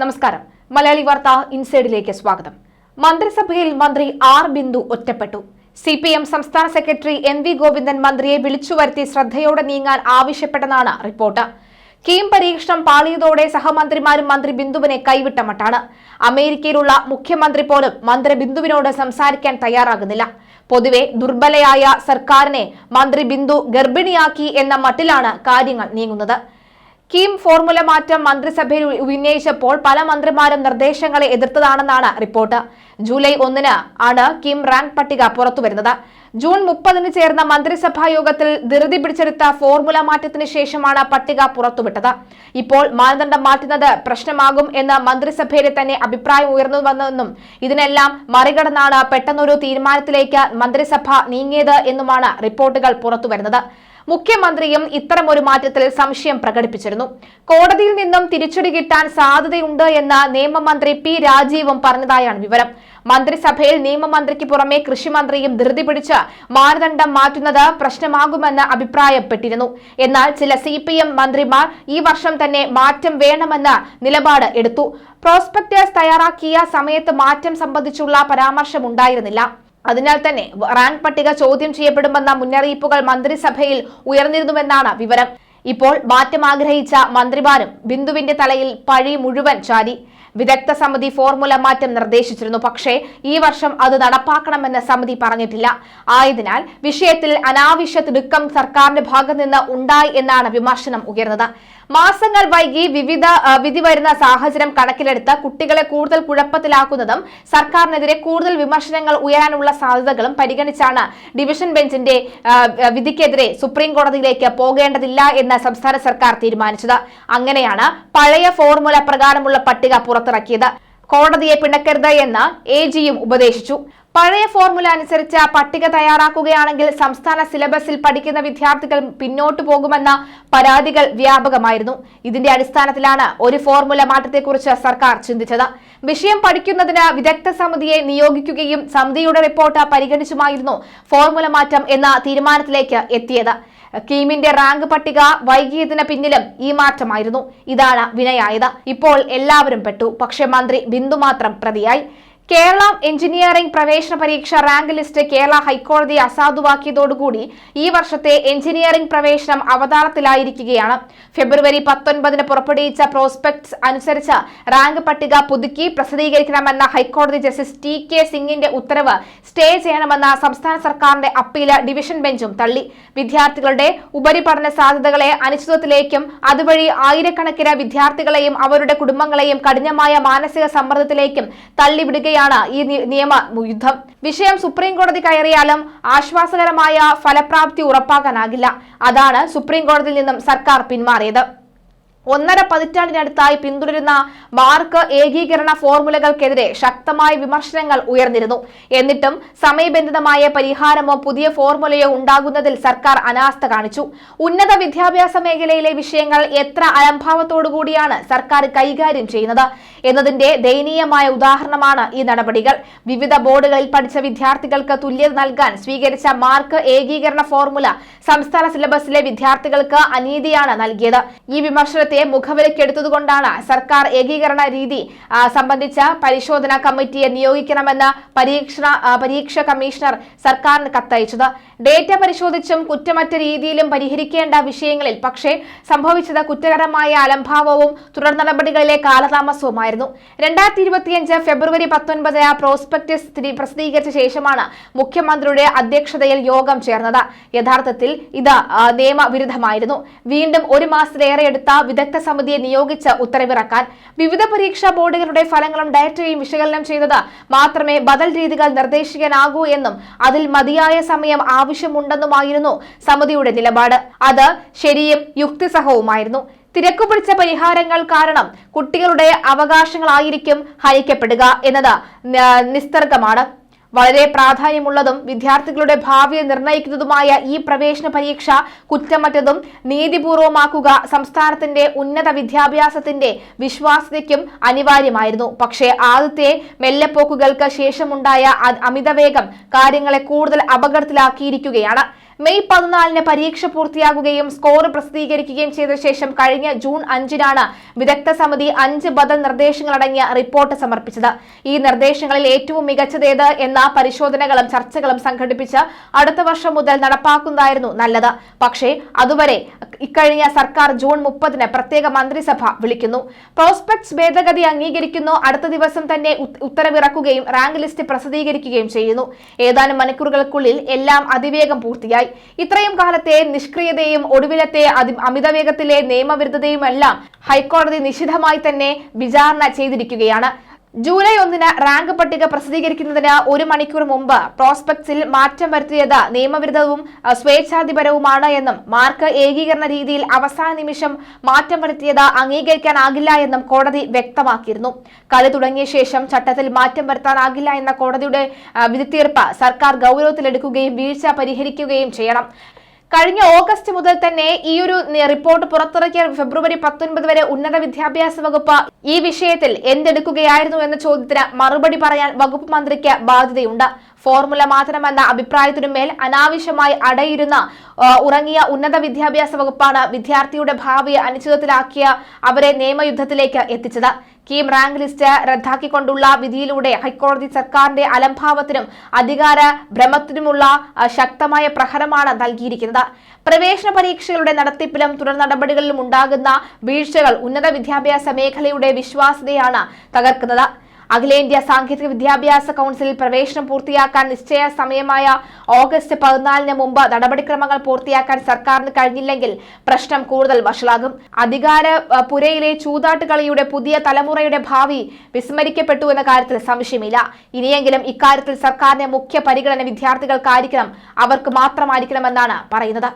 നമസ്കാരം. മലയാളി വാർത്ത ഇൻസൈഡിലേക്ക് സ്വാഗതം. മന്ത്രിസഭയിൽ മന്ത്രി ആർ ബിന്ദു ഒറ്റപ്പെട്ടു. സി പി എം സംസ്ഥാന സെക്രട്ടറി എം വി ഗോവിന്ദൻ മന്ത്രിയെ വിളിച്ചു വരുത്തി ശ്രദ്ധയോടെ നീങ്ങാൻ ആവശ്യപ്പെട്ടെന്നാണ് റിപ്പോർട്ട്. കീം പരീക്ഷണം പാളിയതോടെ സഹമന്ത്രിമാരും മന്ത്രി ബിന്ദുവിനെ കൈവിട്ട മട്ടാണ്. അമേരിക്കയിലുള്ള മുഖ്യമന്ത്രി പോലും മന്ത്രി ബിന്ദുവിനോട് സംസാരിക്കാൻ തയ്യാറാകുന്നില്ല. പൊതുവെ ദുർബലയായ സർക്കാരിനെ മന്ത്രി ബിന്ദു ഗർഭിണിയാക്കി എന്ന മട്ടിലാണ് കാര്യങ്ങൾ നീങ്ങുന്നത്. കീം ഫോർമുല മാറ്റം മന്ത്രിസഭയിൽ ഉന്നയിച്ചപ്പോൾ പല മന്ത്രിമാരും നിർദ്ദേശങ്ങളെ എതിർത്തതാണെന്നാണ് റിപ്പോർട്ട്. ജൂലൈ ഒന്നിന് ആണ് കിം റാങ്ക് പട്ടിക പുറത്തുവരുന്നത്. ജൂൺ മുപ്പതിന് ചേർന്ന മന്ത്രിസഭാ യോഗത്തിൽ ധൃതി പിടിച്ചെടുത്ത ഫോർമുല മാറ്റത്തിന് ശേഷമാണ് പട്ടിക പുറത്തുവിട്ടത്. ഇപ്പോൾ മാനദണ്ഡം മാറ്റുന്നത് പ്രശ്നമാകും എന്ന് മന്ത്രിസഭയിലെ തന്നെ അഭിപ്രായം ഉയർന്നു വന്നെന്നും ഇതിനെല്ലാം മറികടന്നാണ് പെട്ടെന്നൊരു തീരുമാനത്തിലേക്ക് മന്ത്രിസഭ നീങ്ങിയത് എന്നുമാണ് റിപ്പോർട്ടുകൾ പുറത്തുവരുന്നത്. മുഖ്യമന്ത്രിയും ഇത്തരമൊരു മാറ്റത്തിൽ സംശയം പ്രകടിപ്പിച്ചിരുന്നു. കോടതിയിൽ നിന്നും തിരിച്ചടി കിട്ടാൻ സാധ്യതയുണ്ട് എന്ന് നിയമമന്ത്രി പി രാജീവും പറഞ്ഞതായാണ് വിവരം. മന്ത്രിസഭയിൽ നിയമമന്ത്രിക്ക് പുറമെ കൃഷിമന്ത്രിയും ധൃതി പിടിച്ച് മാനദണ്ഡം മാറ്റുന്നത് പ്രശ്നമാകുമെന്ന് അഭിപ്രായപ്പെട്ടിരുന്നു. എന്നാൽ ചില സി മന്ത്രിമാർ ഈ വർഷം തന്നെ മാറ്റം വേണമെന്ന് നിലപാട് എടുത്തു. പ്രോസ്പെക്ടേഴ്സ് തയ്യാറാക്കിയ സമയത്ത് മാറ്റം സംബന്ധിച്ചുള്ള പരാമർശമുണ്ടായിരുന്നില്ല അതിനാൽ തന്നെ റാങ്ക് പട്ടിക ചോദ്യം ചെയ്യപ്പെടുമെന്ന മുന്നറിയിപ്പുകൾ മന്ത്രിസഭയിൽ ഉയർന്നിരുന്നുവെന്നാണ് വിവരം. ഇപ്പോൾ മാറ്റം ആഗ്രഹിച്ച മന്ത്രിമാരും ബിന്ദുവിന്റെ തലയിൽ പഴി മുഴുവൻ ചാരി. വിദഗ്ധ സമിതി ഫോർമുല മാറ്റം നിർദ്ദേശിച്ചിരുന്നു. പക്ഷേ ഈ വർഷം അത് നടപ്പാക്കണമെന്ന് സമിതി പറഞ്ഞിട്ടില്ല. ആയതിനാൽ വിഷയത്തിൽ അനാവശ്യ തിടുക്കം സർക്കാരിന്റെ ഭാഗത്ത് നിന്ന് ഉണ്ടായി എന്നാണ് വിമർശനം ഉയർന്നത്. മാസങ്ങൾ വൈകി വിവിധ വിധി വരുന്ന സാഹചര്യം കണക്കിലെടുത്ത് കുട്ടികളെ കൂടുതൽ കുഴപ്പത്തിലാക്കുന്നതും സർക്കാരിനെതിരെ കൂടുതൽ വിമർശനങ്ങൾ ഉയരാനുള്ള സാധ്യതകളും പരിഗണിച്ചാണ് ഡിവിഷൻ ബെഞ്ചിന്റെ വിധിക്കെതിരെ സുപ്രീം കോടതിയിലേക്ക് പോകേണ്ടതില്ല എന്ന് സംസ്ഥാന സർക്കാർ തീരുമാനിച്ചത്. അങ്ങനെയാണ് പഴയ ഫോർമുല പ്രകാരമുള്ള പട്ടിക പുറത്തിറക്കിയത്. കോടതിയെ പിണക്കരുത് എന്ന് എ ജിയും ഉപദേശിച്ചു. പഴയ ഫോർമുല അനുസരിച്ച് പട്ടിക തയ്യാറാക്കുകയാണെങ്കിൽ സംസ്ഥാന സിലബസിൽ പഠിക്കുന്ന വിദ്യാർത്ഥികൾ പിന്നോട്ടു പോകുമെന്ന പരാതികൾ വ്യാപകമായിരുന്നു. ഇതിന്റെ അടിസ്ഥാനത്തിലാണ് ഒരു ഫോർമുല മാറ്റത്തെക്കുറിച്ച് സർക്കാർ ചിന്തിച്ചത്. വിഷയം പഠിക്കുന്നതിന് വിദഗ്ധ സമിതിയെ നിയോഗിക്കുകയും സമിതിയുടെ റിപ്പോർട്ട് പരിഗണിച്ചുമായിരുന്നു ഫോർമുല മാറ്റം എന്ന തീരുമാനത്തിലേക്ക് എത്തിയത്. കീമിന്റെ റാങ്ക് പട്ടിക വൈകിയതിന് പിന്നിലും ഈ മാറ്റമായിരുന്നു. ഇതാണ് വിനയായത്. ഇപ്പോൾ എല്ലാവരും പെട്ടു. പക്ഷെ മന്ത്രി ബിന്ദു മാത്രം പ്രതിയായി. കേരള എഞ്ചിനീയറിംഗ് പ്രവേശന പരീക്ഷ റാങ്ക് ലിസ്റ്റ് കേരള ഹൈക്കോടതി അസാധുവാക്കിയതോടുകൂടി ഈ വർഷത്തെ എഞ്ചിനീയറിംഗ് പ്രവേശനം അവതാളത്തിലായിരിക്കുകയാണ്. ഫെബ്രുവരി പത്തൊൻപതിന് പുറപ്പെടുവിച്ച പ്രോസ്പെക്ട്സ് അനുസരിച്ച് റാങ്ക് പട്ടിക പുതുക്കി പ്രസിദ്ധീകരിക്കണമെന്ന ഹൈക്കോടതി ജസ്റ്റിസ് ടി കെ സിംഗിന്റെ ഉത്തരവ് സ്റ്റേ ചെയ്യണമെന്ന സംസ്ഥാന സർക്കാരിന്റെ അപ്പീൽ ഡിവിഷൻ ബെഞ്ചും തള്ളി. വിദ്യാർത്ഥികളുടെ ഉപരിപഠന സാധ്യതകളെ അനിശ്ചിതത്തിലേക്കും അതുവഴി ആയിരക്കണക്കിന് വിദ്യാർത്ഥികളെയും അവരുടെ കുടുംബങ്ങളെയും കഠിനമായ മാനസിക സമ്മർദ്ദത്തിലേക്കും തള്ളിവിടുകയാണ് ഈ നി- നിയമ യുദ്ധം. വിഷയം സുപ്രീം കോടതി കയറിയാലും ആശ്വാസകരമായ ഫലപ്രാപ്തി ഉറപ്പാക്കാനാകില്ല. അതാണ് സുപ്രീം കോടതിയിൽ നിന്നും സർക്കാർ പിന്മാറിയത്. ഒന്നര പതിറ്റാണ്ടിനടുത്തായി പിന്തുടരുന്ന മാർക്ക് ഏകീകരണ ഫോർമുലകൾക്കെതിരെ ശക്തമായ വിമർശനങ്ങൾ ഉയർന്നിരുന്നു. എന്നിട്ടും സമയബന്ധിതമായ പരിഹാരമോ പുതിയ ഫോർമുലയോ ഉണ്ടാകുന്നതിൽ സർക്കാർ അനാസ്ഥ കാണിച്ചു. ഉന്നത വിദ്യാഭ്യാസ മേഖലയിലെ വിഷയങ്ങൾ എത്ര അലംഭാവത്തോടുകൂടിയാണ് സർക്കാർ കൈകാര്യം ചെയ്യുന്നത് എന്നതിന്റെ ദയനീയമായ ഉദാഹരണമാണ് ഈ നടപടികൾ. വിവിധ ബോർഡുകളിൽ പഠിച്ച വിദ്യാർത്ഥികൾക്ക് തുല്യത നൽകാൻ സ്വീകരിച്ച മാർക്ക് ഏകീകരണ ഫോർമുല സംസ്ഥാന സിലബസിലെ വിദ്യാർത്ഥികൾക്ക് അനീതിയാണ് നൽകിയത്. ഈ വിമർശനത്തെ മുഖവിലക്കെടുത്തതുകൊണ്ടാണ് സർക്കാർ ഏകീകരണ രീതി സംബന്ധിച്ച പരിശോധനാ കമ്മിറ്റിയെ നിയോഗിക്കണമെന്ന് പരീക്ഷണ പരീക്ഷ കമ്മീഷണർ സർക്കാരിന് കത്തയച്ചത്. ഡേറ്റ പരിശോധിച്ചും കുറ്റമറ്റ രീതിയിലും പരിഹരിക്കേണ്ട വിഷയങ്ങളിൽ പക്ഷേ സംഭവിച്ചത് കുറ്റകരമായ അലംഭാവവും തുടർ നടപടികളിലെ കാലതാമസവുമായിരുന്നു. രണ്ടായിരത്തി ഇരുപത്തിയഞ്ച് ഫെബ്രുവരി പത്തൊൻപത് പ്രോസ്പെക്ടസ് പ്രസിദ്ധീകരിച്ച ശേഷമാണ് മുഖ്യമന്ത്രിയുടെ അധ്യക്ഷതയിൽ യോഗം ചേർന്നത്. യഥാർത്ഥത്തിൽ ഇത് നിയമവിരുദ്ധമായിരുന്നു. വീണ്ടും ഒരു മാസത്തിലേറെ എടുത്ത വിദഗ്ധ സമിതിയെ നിയോഗിച്ച് ഉത്തരവിറക്കാൻ വിവിധ പരീക്ഷാ ബോർഡുകളുടെ ഫലങ്ങളും ഡയറ്റയും വിശകലനം ചെയ്തത് മാത്രമേ ബദൽ രീതികൾ നിർദ്ദേശിക്കാനാകൂ എന്നും അതിൽ മതിയായ സമയം ആവശ്യമുണ്ടെന്നുമായിരുന്നു സമിതിയുടെ നിലപാട്. അത് ശരിയും യുക്തിസഹവുമായിരുന്നു. തിരക്കു പിടിച്ച പരിഹാരങ്ങൾ കാരണം കുട്ടികളുടെ അവകാശങ്ങളായിരിക്കും ഹനിക്കപ്പെടുക എന്നത് നിസ്തർഗമാണ്. വളരെ പ്രാധാന്യമുള്ളതും വിദ്യാർത്ഥികളുടെ ഭാവിയെ നിർണയിക്കുന്നതുമായ ഈ പ്രവേശന പരീക്ഷ കുറ്റമറ്റതും നീതിപൂർവമാക്കുക സംസ്ഥാനത്തിന്റെ ഉന്നത വിദ്യാഭ്യാസത്തിന്റെ വിശ്വാസ്യതയ്ക്കും അനിവാര്യമായിരുന്നു. പക്ഷേ ആദ്യത്തെ മെല്ലെപ്പോക്കുകൾക്ക് ശേഷമുണ്ടായ അമിതവേഗം കാര്യങ്ങളെ കൂടുതൽ അപകടത്തിലാക്കിയിരിക്കുകയാണ്. മെയ് പതിനാലിന് പരീക്ഷ പൂർത്തിയാകുകയും സ്കോർ പ്രസിദ്ധീകരിക്കുകയും ചെയ്ത ശേഷം കഴിഞ്ഞ ജൂൺ അഞ്ചിനാണ് വിദഗ്ധ സമിതി അഞ്ച് ബദൽ നിർദ്ദേശങ്ങളടങ്ങിയ റിപ്പോർട്ട് സമർപ്പിച്ചത്. ഈ നിർദ്ദേശങ്ങളിൽ ഏറ്റവും മികച്ചതേത് എന്ന പരിശോധനകളും ചർച്ചകളും സംഘടിപ്പിച്ച് അടുത്ത വർഷം മുതൽ നടപ്പാക്കുന്നതായിരുന്നു നല്ലത്. പക്ഷേ അതുവരെ ഇക്കഴിഞ്ഞ സർക്കാർ ജൂൺ മുപ്പതിന് പ്രത്യേക മന്ത്രിസഭ വിളിക്കുന്നു. പ്രോസ്പെക്ട്സ് ഭേദഗതി അംഗീകരിക്കുന്നു. അടുത്ത ദിവസം തന്നെ ഉത്തരവിറക്കുകയും റാങ്ക് ലിസ്റ്റ് പ്രസിദ്ധീകരിക്കുകയും ചെയ്യുന്നു. ഏതാനും മണിക്കൂറുകൾക്കുള്ളിൽ എല്ലാം അതിവേഗം പൂർത്തിയായി. ഇത്രയും കാലത്തെ നിഷ്ക്രിയതയും ഒടുവിലത്തെ അമിതവേഗത്തിലെ നിയമവിരുദ്ധതയുമെല്ലാം ഹൈക്കോടതി നിശിതമായി തന്നെ വിചാരണ ചെയ്തിരിക്കുകയാണ്. ജൂലൈ ഒന്നിന് റാങ്ക് പട്ടിക പ്രസിദ്ധീകരിക്കുന്നതിന് ഒരു മണിക്കൂർ മുമ്പ് പ്രോസ്പെക്ട്സിൽ മാറ്റം വരുത്തിയത് നിയമവിരുദ്ധവും സ്വേച്ഛാധിപരവുമാണ് എന്നും മാർക്ക് ഏകീകരണ രീതിയിൽ അവസാന നിമിഷം മാറ്റം വരുത്തിയത് അംഗീകരിക്കാനാകില്ല എന്നും കോടതി വ്യക്തമാക്കിയിരുന്നു. കളി തുടങ്ങിയ ശേഷം ചട്ടത്തിൽ മാറ്റം വരുത്താനാകില്ല എന്ന കോടതിയുടെ വിധിത്തീർപ്പ് സർക്കാർ ഗൗരവത്തിലെടുക്കുകയും വീഴ്ച പരിഹരിക്കുകയും ചെയ്യണം. കഴിഞ്ഞ ഓഗസ്റ്റ് മുതൽ തന്നെ ഈ ഒരു റിപ്പോർട്ട് പുറത്തിറക്കിയ ഫെബ്രുവരി പത്തൊൻപത് വരെ ഉന്നത വിദ്യാഭ്യാസ വകുപ്പ് ഈ വിഷയത്തിൽ എന്തെടുക്കുകയായിരുന്നു എന്ന ചോദ്യത്തിന് മറുപടി പറയാൻ വകുപ്പ് മന്ത്രിക്ക് ബാധ്യതയുണ്ട്. ഫോർമുല മാറ്റണമെന്ന അഭിപ്രായത്തിനുമേൽ അനാവശ്യമായി അടയിരുന്ന ഉറങ്ങിയ ഉന്നത വിദ്യാഭ്യാസ വകുപ്പാണ് വിദ്യാർത്ഥിയുടെ ഭാവിയെ അനിശ്ചിതത്തിലാക്കിയ അവരെ നിയമയുദ്ധത്തിലേക്ക് എത്തിച്ചത്. കീം റാങ്ക് ലിസ്റ്റ് റദ്ദാക്കിക്കൊണ്ടുള്ള വിധിയിലൂടെ ഹൈക്കോടതി സർക്കാരിന്റെ അലംഭാവത്തിനും അധികാര ഭ്രമത്തിനുമുള്ള ശക്തമായ പ്രഹരമാണ് നൽകിയിരിക്കുന്നത്. പ്രവേശന പരീക്ഷകളുടെ നടത്തിപ്പിലും തുടർ നടപടികളിലും ഉണ്ടാകുന്ന വീഴ്ചകൾ ഉന്നത വിദ്യാഭ്യാസ മേഖലയുടെ വിശ്വാസ്യതയാണ് തകർക്കുന്നത്. അഖിലേന്ത്യാ സാങ്കേതിക വിദ്യാഭ്യാസ കൌൺസിലിൽ പ്രവേശനം പൂർത്തിയാക്കാൻ നിശ്ചയ സമയമായ ഓഗസ്റ്റ് പതിനാലിന് മുമ്പ് നടപടിക്രമങ്ങൾ പൂർത്തിയാക്കാൻ സർക്കാരിന് കഴിഞ്ഞില്ലെങ്കിൽ പ്രശ്നം കൂടുതൽ വഷളാകും. അധികാര പുരയിലെ ചൂതാട്ടുകളിയുടെ പുതിയ തലമുറയുടെ ഭാവി വിസ്മരിക്കപ്പെട്ടു എന്ന കാര്യത്തിൽ സംശയമില്ല. ഇനിയെങ്കിലും ഇക്കാര്യത്തിൽ സർക്കാരിന്റെ മുഖ്യ പരിഗണന വിദ്യാർത്ഥികൾക്കായിരിക്കണം. അവർക്ക് മാത്രമായിരിക്കണമെന്നാണ് പറയുന്നത്.